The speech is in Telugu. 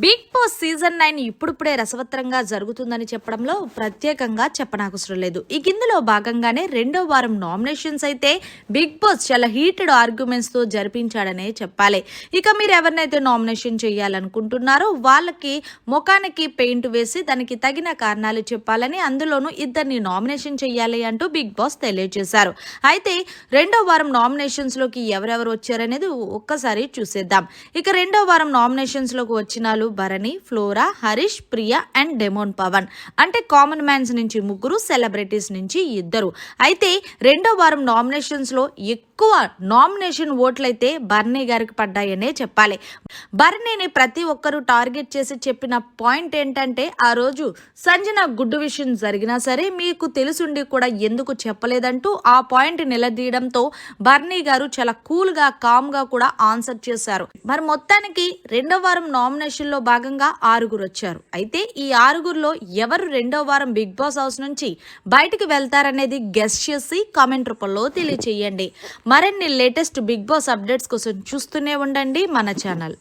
బిగ్ బాస్ సీజన్ నైన్ ఇప్పుడిప్పుడే రసవత్తరంగా జరుగుతుందని చెప్పడంలో ప్రత్యేకంగా చెప్పనవసరం లేదు. ఇక ఇందులో భాగంగానే రెండో వారం నామినేషన్స్ అయితే బిగ్ బాస్ చాలా హీటెడ్ ఆర్గ్యుమెంట్స్తో జరిపించాడనే చెప్పాలి. ఇక మీరు ఎవరినైతే నామినేషన్ చేయాలనుకుంటున్నారో వాళ్ళకి ముఖానికి పెయింట్ వేసి దానికి తగిన కారణాలు చెప్పాలని అందులోనూ ఇద్దరిని నామినేషన్ చేయాలి అంటూ బిగ్ బాస్ తెలియజేశారు. అయితే రెండో వారం నామినేషన్స్లోకి ఎవరెవరు వచ్చారనేది ఒక్కసారి చూసేద్దాం. ఇక రెండో వారం నామినేషన్స్లోకి వచ్చిన వాళ్ళు Bharani Flora Harish Priya and Demon Pavan. అంటే కామన్ మ్యాన్స్ నుంచి ముగ్గురు సెలబ్రిటీస్ నుంచి ఇద్దరు. అయితే రెండో వారం నామినేషన్స్లో ఎక్కువ నామినేషన్ ఓట్లయితే బర్నీ గారికి పడ్డాయనే చెప్పాలి. బర్నీని ప్రతి ఒక్కరూ టార్గెట్ చేసి చెప్పిన పాయింట్ ఏంటంటే ఆ రోజు సంజన గుడ్డు విషయం జరిగినా సరే మీకు తెలుసుండి కూడా ఎందుకు చెప్పలేదంటూ ఆ పాయింట్ నిలదీయడంతో బర్నీ గారు చాలా కూల్గా కామ్గా కూడా ఆన్సర్ చేశారు. మరి మొత్తానికి రెండో వారం నామినేషన్లో భాగంగా ఆరుగురు వచ్చారు. అయితే ఈ ఆరుగురులో ఎవరు రెండో వారం బిగ్ బాస్ హౌస్ నుంచి బయటికి వెళ్తారనేది గెస్ట్ చేసి కామెంట్ రూపంలో తెలియచేయండి. మరిన్ని లేటెస్ట్ బిగ్ బాస్ అప్డేట్స్ కోసం చూస్తూనే ఉండండి మన ఛానల్.